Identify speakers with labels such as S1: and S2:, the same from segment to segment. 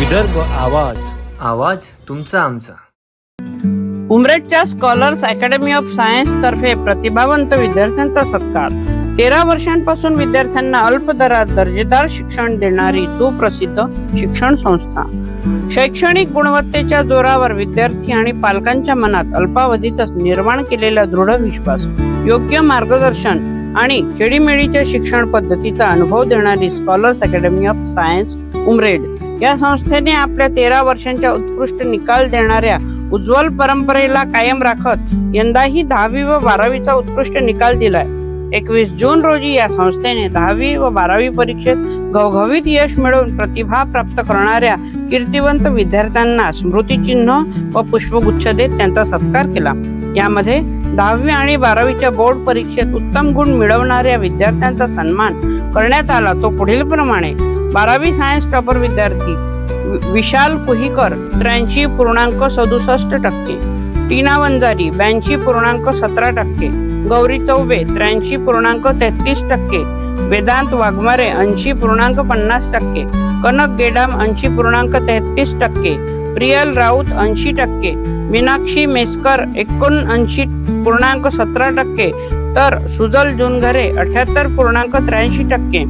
S1: विदर्भ आवाज आवाज तुमचा आमचा.
S2: उमरेडच्या स्कॉलर्स अकॅडमी ऑफ सायन्स तर्फे प्रतिभावंत विद्यार्थ्यांचा सत्कार. तेरा वर्षांपासून विद्यार्थ्यांना अल्प दरात दर्जेदार शिक्षण देणारी सुप्रसिद्ध शिक्षण संस्था. शैक्षणिक गुणवत्तेच्या जोरावर विद्यार्थी आणि पालकांच्या मनात अल्पावधीतच निर्माण केलेला दृढ विश्वास योग्य मार्गदर्शन आणि खेडीमेडीच्या शिक्षण पद्धतीचा अनुभव देणारी scholars academy of science Umred. या संस्थेने आपल्या तेरा वर्षांच्या उत्कृष्ट निकाल देणाऱ्या उज्ज्वल परंपरेला कायम राखत यंदाही दहावी व बारावीचा उत्कृष्ट निकाल दिलाय. एकवीस जून रोजी या संस्थेने दहावी व बारावी परीक्षेत घवघवीत यश मिळवून प्रतिभा प्राप्त करणाऱ्या कीर्तिवंत विद्यार्थ्यांना स्मृतिचिन्ह व पुष्पगुच्छ देत त्यांचा सत्कार केला. यामध्ये दहावी आणि बारावीच्या बोर्ड परीक्षेत उत्तम गुण मिळवणाऱ्या विद्यार्थ्यांचा सन्मान करण्यात आला. तो पुढील प्रमाणे बारावी सायन्स टॉपर विद्यार्थी विशाल कुहीकर त्र्याऐंशी पूर्णांक सदुसष्ट टक्के टीना वंजारी ब्याऐंशी पूर्णांक सतरा टक्के गौरी चौबे त्र्याऐंशी पूर्णांक तेहतीस टक्के वेदांत वाघमारे ऐंशी पूर्णांक पन्नास टक्के कनक गेडाम ऐंशी पूर्णांक तेहतीस टक्के प्रियल राऊत ऐंशी टक्के मीनाक्षी मेसकर एकोणऐंशी पूर्णांक सतरा टक्के तर सुजल जुनघरे अठ्याहत्तर पूर्णांक त्र्याऐंशी टक्के.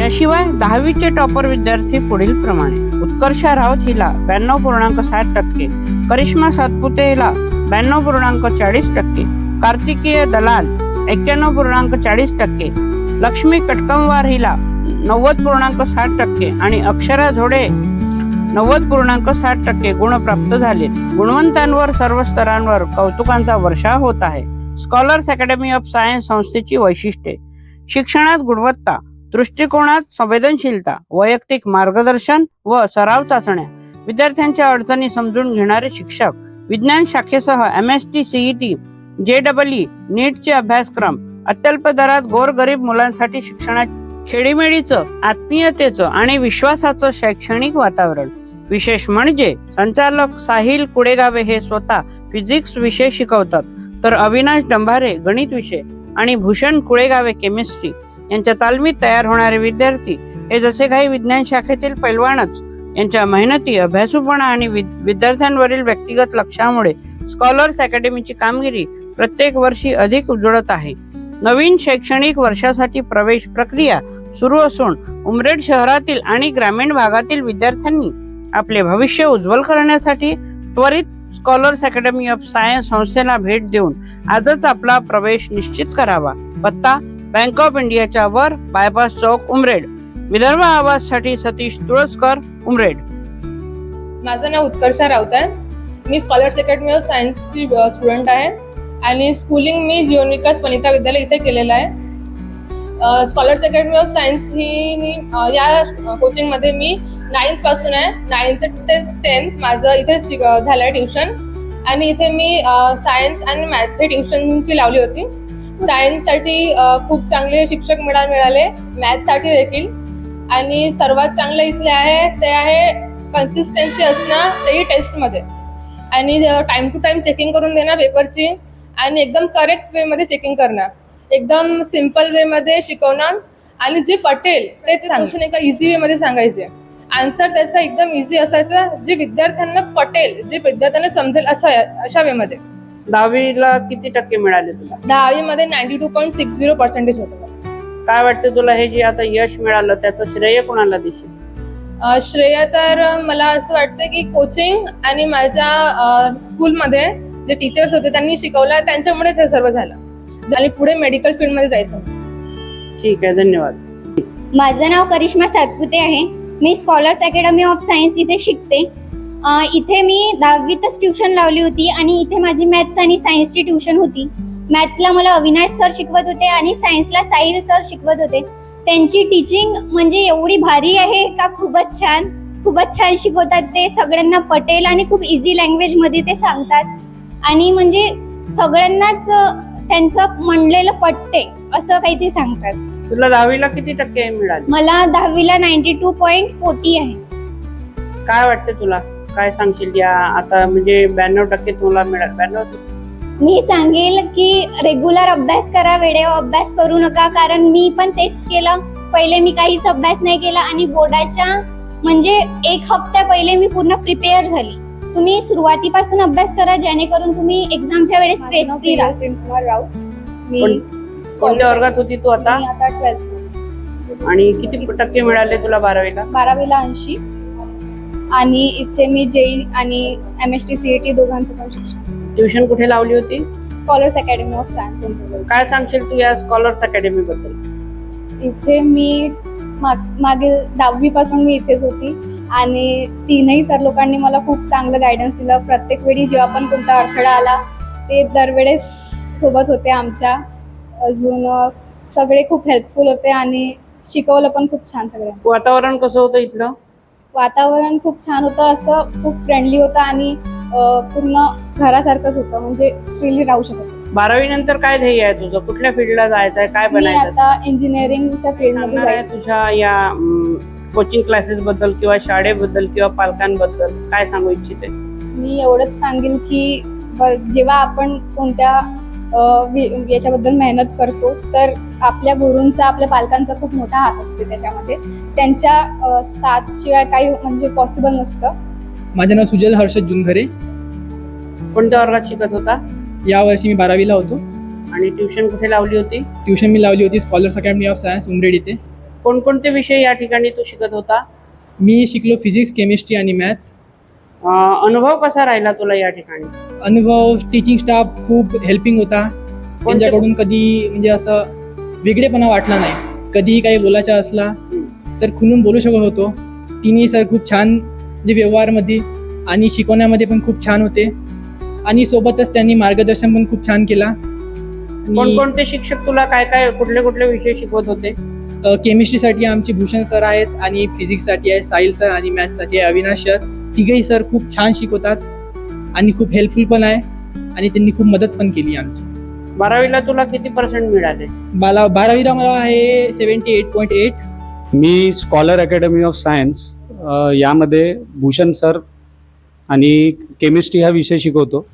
S2: याशिवाय दहावीचे टॉपर विद्यार्थी पुढील प्रमाणे उत्कर्षा राऊत हिला ब्याण्णव पूर्णांक साठ टक्के करिश्मा सातपुते हिला ब्याण्णव पूर्णांक चाळीस टक्के कार्तिकीय दलाल एक्क्याण्णव पूर्णांक चाळीस टक्के लक्ष्मी कटकमवार हिला नव्वद पूर्णांक साठ टक्के आणि अक्षरा झोडे नव्वद पूर्णांक साठ टक्के गुण प्राप्त झाले. गुणवंतांवर सर्व स्तरांवर कौतुकांचा वर्षा होत आहे. स्कॉलर्स अकॅडमी ऑफ सायन्स संस्थेची वैशिष्ट्ये. शिक्षणात गुणवत्ता दृष्टिकोनात संवेदनशीलता वैयक्तिक मार्गदर्शन व सराव चाचण्या. विद्यार्थ्यांच्या अडचणी समजून घेणारे शिक्षक विज्ञान शाखेसह M S T CET J double E नीटचे अभ्यासक्रम अत्यल्प दरात गोरगरीब मुलांसाठी शिक्षणात खेडीमेडीचं आत्मीयतेचं आणि विश्वासाचं शैक्षणिक वातावरण. विशेष म्हणजे संचालक साहिल कुडेगावे हे स्वतः फिजिक्स विषय शिकवतात. तर अविनाश डंभारे गणित विषय आणि भूषण कुळेगावे केमिस्ट्री यांच्या तालमीत तयार होणारे विद्यार्थी हे जसे काही विज्ञान शाखेतील पैलवानच यांच्या मेहनती अभ्यासूपणा आणि विद- विद्यार्थ्यांवरील व्यक्तिगत लक्षामुळे स्कॉलर्स अकॅडमीची कामगिरी प्रत्येक वर्षी अधिक उजळत आहे. नवीन शैक्षणिक वर्षासाठी प्रवेश प्रक्रिया सुरू असून उमरेड शहरातील आणि ग्रामीण भागातील विद्यार्थ्यांनी आपले भविष्य उज्ज्वल करण्यासाठी त्वरित स्कॉलर्स अकॅडमी ऑफ सायन्स संस्थेला भेट देऊन आजच आपला प्रवेश निश्चित करावा. पत्ता बँक ऑफ इंडियाच्या वर बायपास चौक उमरेड. विदर्भ आवाजसाठी सतीश तुळसकर उमरेड.
S3: माझं नाव उत्कर्षा राऊत आहे मी स्कॉलर्स अकॅडमी ऑफ सायन्सची स्टुडंट आहे. आणि स्कूलिंग मी जीवन विकास वनिता विद्यालय इथे केलेलं आहे. स्कॉलर्स अकॅडमी ऑफ सायन्स ही या कोचिंगमध्ये मी नाईन्थपासून आहे. नाईन्थ ते टेन्थ माझं इथे शिक झालं आहे ट्युशन आणि इथे मी सायन्स आणि मॅथ्स हे ट्युशनची लावली होती. सायन्ससाठी खूप चांगले शिक्षक मिळा मिळाले. मॅथ्ससाठी देखील. आणि सर्वात चांगलं इथले आहे ते आहे कन्सिस्टन्सी असणं तेही टेस्टमध्ये आणि टाइम टू टाइम चेकिंग करून देणं पेपरची आणि एकदम करेक्ट वेमध्ये चेकिंग करणं. एकदम सिंपल वेमध्ये शिकवणं. आणि जे पटेल ते सांगून एका इझी वेमध्ये सांगायचे आन्सर त्याचा एकदम इझी असायचा. जे विद्यार्थ्यांना पटेल जे विद्यार्थ्यांना समजेल असं अशा वेमध्ये
S2: दहावीला किती टक्के मिळाले तुला?
S3: दहावीमध्ये ninety two point six zero percentage होतं.
S2: काय वाटतं तुला हे जे आता यश मिळालं त्याचं श्रेय कोणाला देशील
S3: अ, श्रेय तर मला असं वाटतं की कोचिंग आणि माझ्या अ, स्कूलमध्ये जे टीचर्स होते त्यांनी शिकवलं. त्यांच्यामुळेच हे सर्व झालं. आणि पुढे मेडिकल फील्डमध्ये जायचं.
S2: ठीक आहे धन्यवाद.
S4: माझं नाव करिश्मा सातपुते आहे. मी स्कॉलर्स अकॅडमी ऑफ सायन्स इथे शिकते. इथे मी दहावीतच ट्युशन लावली होती आणि इथे माझी मॅथ्स आणि सायन्सची ट्युशन होती. मॅथ्सला मला अविनाश सर शिकवत होते आणि सायन्सला साहिल सर शिकवत होते. त्यांची टीचिंग म्हणजे एवढी भारी आहे का? खूपच छान. खूपच छान शिकवतात ते. सगळ्यांना पटेल आणि खूप इझी लँग्वेजमध्ये ते सांगतात. आणि म्हणजे सगळ्यांनाच त्यांचं म्हणलेलं पटते असं काही ते सांगतात.
S2: तुला दहावीला किती टक्के मिळाले?
S4: मला दहावीला नाईन्टी टू पॉईंट फोर्टी आहे.
S2: काय वाटतं तुला? काय सांगशील या आता म्हणजे ब्याण्णव टक्के तुला मिळाल ब्याण्णव
S4: मी सांगेल की रेग्युलर अभ्यास करा वेळेवर अभ्यास करू नका. कारण मी पण तेच केलं. पहिले मी काहीच अभ्यास नाही केला आणि बोर्डाच्या म्हणजे एक हफ्त्या पहिले मी पूर्ण प्रिपेअर झाली. तुम्ही सुरुवातीपासून अभ्यास करा जेणेकरून तुम्ही एक्झामच्या वेळेस स्ट्रेस फ्री राहा
S5: राऊत. मी
S2: कोणत्या वर्गात होती तू आता?
S5: मी आता ट्वेल्थ
S2: आणि किती टक्के मिळाले तुला बारावीला?
S5: बारावीला ऐंशी. आणि इथे मी जेई आणि M S T C T दोघांचं पण शिक्षण.
S2: ट्युशन कुठे लावली होती?
S5: स्कॉलर्स अकॅडमी ऑफ सायन्स
S2: काय सांगशील तू या स्कॉलर्स अकॅडमी बद्दल?
S5: इथे मी माग- मागील दहावी पासून मी इथेच होती. आणि तीनही सर लोकांनी मला खूप चांगलं गायडन्स दिलं. प्रत्येक वेळी जेव्हा पण कोणता अडथळा आला ते दरवेळेस सोबत होते आमच्या. अजून सगळे खूप हेल्पफुल होते आणि शिकवलं पण खूप छान सगळ्यांनी.
S2: वातावरण कसं होतं इथलं?
S5: वातावरण खूप छान होतं असं खूप फ्रेंडली होतं आणि पूर्ण घरासारखंच होतं म्हणजे फ्रीली राहू शकत.
S2: बारावी नंतर काय ध्येय आहे तुझं? कुठल्या फील्डला जायचं आहे काय
S5: मी
S2: बनायचं
S5: आता इंजिनिअरिंगच्या फील्डमध्ये
S2: सांगणार आहे
S5: जाईल
S2: तुझ्या या कोचिंग क्लासेस बद्दल किंवा शाळेबद्दल किंवा पालकांबद्दल? काय सांगू इच्छिते?
S5: मी एवढंच सांगेल की ब- जेव्हा आपण कोणत्या याच्याबद्दल मेहनत करतो तर आपल्या गुरूंचा आपल्या पालकांचा खूप मोठा हात असते त्याच्यामध्ये. त्यांच्या साथ शिवाय काही म्हणजे पॉसिबल नसतं.
S6: माझे नाव सुजल हर्षद जुनघरे
S2: कोणत्या वर्गात शिकत होता?
S6: यावर्षी मी बारावीला होतो.
S2: आणि ट्युशन कुठे लावली होती?
S6: ट्युशन मी लावली होती scholars academy of science Umred इथे.
S2: कोणकोणते विषय या ठिकाणी तू शिकत होता?
S6: मी शिकलो फिजिक्स केमिस्ट्री आणि मॅथ
S2: अनुभव कसा राहिला तुला या ठिकाणी?
S6: अनुभव टीचिंग स्टाफ खूप हेल्पिंग होता. त्यांच्याकडून कधी म्हणजे असं वेगळेपणा वाटला नाही. कधीही काही बोलायचं असला तर खुलून बोलू शकत होतो. तिन्ही सर खूप छान म्हणजे व्यवहारमध्ये आणि शिकवण्यामध्ये पण खूप छान होते. आणि सोबतच त्यांनी मार्गदर्शन पण खूप छान केला.
S2: कोणकोणते शिक्षक तुला काय काय कुठले कुठले विषय शिकवत होते?
S6: केमिस्ट्रीसाठी आमचे भूषण सर आहेत आणि फिजिक्ससाठी आहे साहिल सर आणि मॅथ्ससाठी आहे अविनाश सर तिघही सर खूप छान शिकवतात आणि खूप हेल्पफुल पण आहे आणि त्यांनी खूप मदत पण केली आमची.
S2: बारावीला तुला किती पर्सेंट मिळाले?
S6: बाला बारावीला मला आहे सेवन्टी एट पॉईंट एट
S7: मी स्कॉलर अकॅडमी ऑफ सायन्स यामध्ये भूषण सर आणि केमिस्ट्री हा विषय शिकवतो.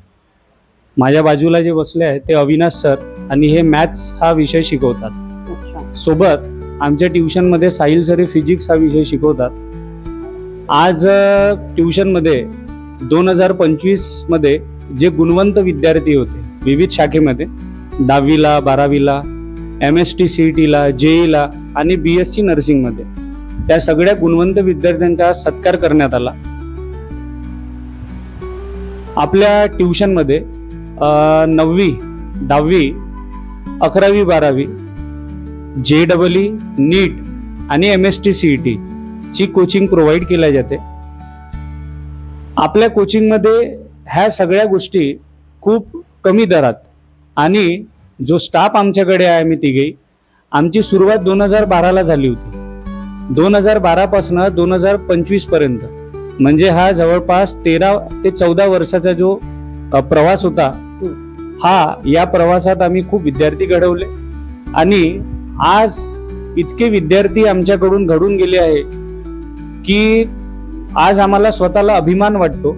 S7: माझ्या बाजूला जे बसले आहेत ते अविनाश सर आणि हे मॅथ्स हा विषय शिकवतात.
S2: अच्छा.
S7: सोबत आमच्या ट्युशनमध्ये साहिल सर हे फिजिक्स हा विषय शिकवतात. आज ट्युशनमध्ये दोन हजार पंचवीसमध्ये जे गुणवंत विद्यार्थी होते विविध शाखेमध्ये दहावीला बारावीला एम एस टी सी टीला जेईला आणि बी एस सी नर्सिंगमध्ये त्या सगळ्या गुणवंत विद्यार्थ्यांचा सत्कार करण्यात आला. आपल्या ट्युशनमध्ये नववी दहावी अकरावी बारावी जे डबल ई नीट आणि M S T C E T ची कोचिंग प्रोव्हाइड केल्या जाते. आपल्या कोचिंगमध्ये ह्या सगळ्या गोष्टी खूप कमी दरात. आणि जो स्टाफ आमच्याकडे आहे आम्ही तिघे आमची सुरुवात दोन हजार बाराला झाली होती. दोन हजार बारापासून दोन हजार पंचवीसपर्यंत. म्हणजे हा जवळपास तेरा ते चौदा वर्षाचा जो प्रवास होता हा या प्रवासात आम्ही खूप विद्यार्थी घडवले. आणि आज इतके विद्यार्थी आमच्याकडून घडून गेले आहे की आज आम्हाला स्वतःला अभिमान वाटतो.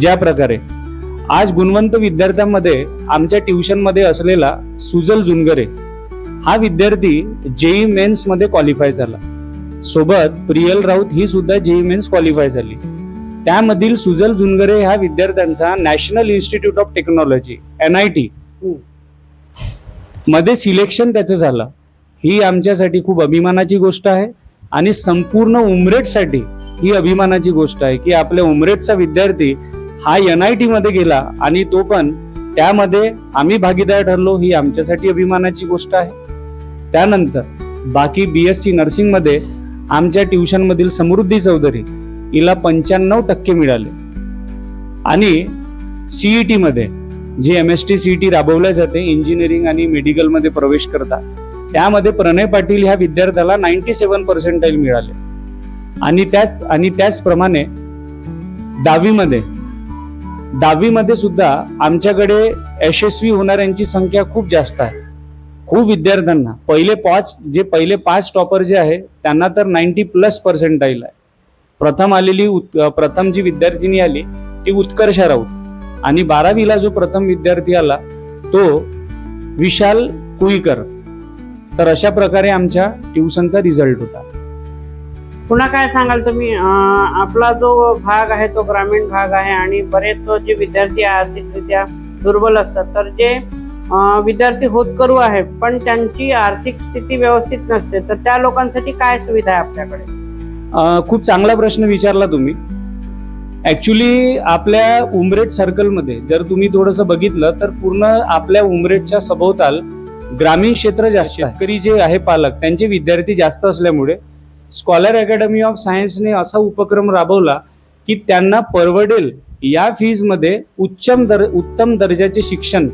S7: ज्या प्रकारे आज गुणवंत विद्यार्थ्यांमध्ये आमच्या ट्युशनमध्ये असलेला सुजल जुनगरे हा विद्यार्थी जेई मेन्समध्ये क्वालिफाय झाला. सोबत प्रियल राऊत ही सुद्धा जेई मेन्स क्वालिफाय झाली. त्यामधील सुजल जुनगरे ह्या विद्यार्थ्यांचा national institute of technology N I T मध्ये सिलेक्शन त्याचं झालं. ही आमच्यासाठी खूप अभिमानाची गोष्ट आहे. आणि संपूर्ण उमरेटसाठी ही अभिमानाची गोष्ट आहे की आपल्या उमरेटचा विद्यार्थी हा एन आय टी मध्ये गेला आणि तो पण त्यामध्ये आम्ही भागीदार ठरलो ही आमच्यासाठी अभिमानाची गोष्ट आहे. त्यानंतर बाकी बी एस सी नर्सिंगमध्ये आमच्या ट्युशनमधील समृद्धी चौधरी हिला पंच्याण्णव टक्के मिळाले. आणि सीईटीमध्ये जी एम एस टी सीईटी राबवल्या जाते इंजिनिअरिंग आणि मेडिकलमध्ये प्रवेश करता त्यामध्ये प्रणय पाटील ह्या विद्यार्थ्याला नाईन्टी सेव्हन पर्सेंटाईल मिळाले. आणि त्याच आणि त्याचप्रमाणे दहावीमध्ये दहावीमध्ये सुद्धा आमच्याकडे यशस्वी होणाऱ्यांची संख्या खूप जास्त आहे. खूप विद्यार्थ्यांना पहिले पाच जे पहिले पाच टॉपर जे आहे त्यांना तर नाईन्टी प्लस पर्सेंटाईल आहे. प्रथम आलेली उत् प्रथम जी विद्यार्थिनी आली ती उत्कर्ष राऊत. आणि बारावीला जो प्रथम विद्यार्थी आला तो विशाल कुईकर. तर अशा प्रकारे आमच्या ट्युशनचा रिझल्ट होता.
S2: पुन्हा काय सांगाल तुम्ही? आपला जो भाग आहे तो ग्रामीण भाग आहे आणि बरेच जे विद्यार्थी आर्थिकरित्या दुर्बल असतात. तर जे विद्यार्थी होतकरू आहे पण त्यांची आर्थिक स्थिती व्यवस्थित नसते तर त्या लोकांसाठी काय सुविधा आहे आपल्याकडे?
S7: खूप चांगला प्रश्न विचारला तुम्ही. ऍक्च्युली आपल्या उमरेट सर्कलमध्ये जर तुम्ही थोडंसं बघितलं तर पूर्ण आपल्या उमरेटच्या सभोवताल ग्रामीण क्षेत्र जास्त शेतकरी जे आहे पालक त्यांचे विद्यार्थी जास्त असल्यामुळे स्कॉलर अकॅडमी ऑफ सायन्सने असा उपक्रम राबवला की त्यांना परवडेल या फीजमध्ये उच्चम दर उत्तम दर्जाचे शिक्षण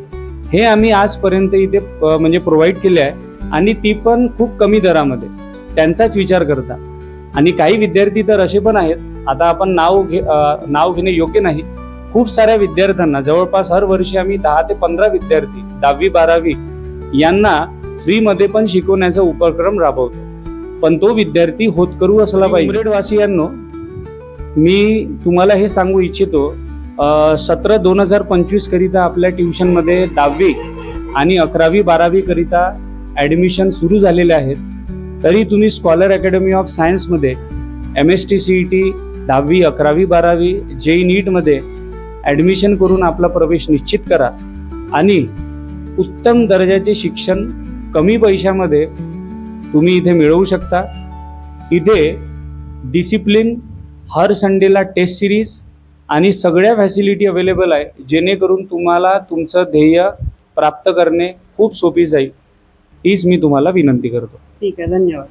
S7: हे आम्ही आजपर्यंत इथे म्हणजे प्रोव्हाइड केले आहे. आणि ती पण खूप कमी दरामध्ये. त्यांचाच विचार करता. आणि काही विद्यार्थी तर असे पण आहेत. आता आपण नाव घे नाव घेणे योग्य नाही. खूप साऱ्या विद्यार्थ्यांना जवळपास हर वर्षी आम्ही दहा ते पंधरा विद्यार्थी दहावी बारावी यांना फ्रीमध्ये पण शिकवण्याचा उपक्रम राबवतो. पण तो विद्यार्थी होतकरू असला पाहिजे. वासियांनो मी तुम्हाला हे सांगू इच्छितो सतरा दोन हजार पंचवीस करिता आपल्या ट्युशनमध्ये दहावी आणि अकरावी बारावी करिता ॲडमिशन सुरू झालेले आहेत. तरी तुम्ही स्कॉलर अकॅडमी ऑफ सायन्समध्ये M S T C E T दहावी अकरावी बारावी जे नीटमध्ये ॲडमिशन करून आपला प्रवेश निश्चित करा. आणि उत्तम दर्जाचे शिक्षण कमी पैशामध्ये तुम्ही इथे मिळवू शकता. इथे डिसिप्लिन हर संडेला टेस्ट सिरीज आणि सगळ्या फॅसिलिटी अवेलेबल आहे. जेणेकरून तुम्हाला तुमचं ध्येय प्राप्त करणे खूप सोपी जाईल. हीच मी तुम्हाला विनंती करतो.
S2: ठीक आहे धन्यवाद.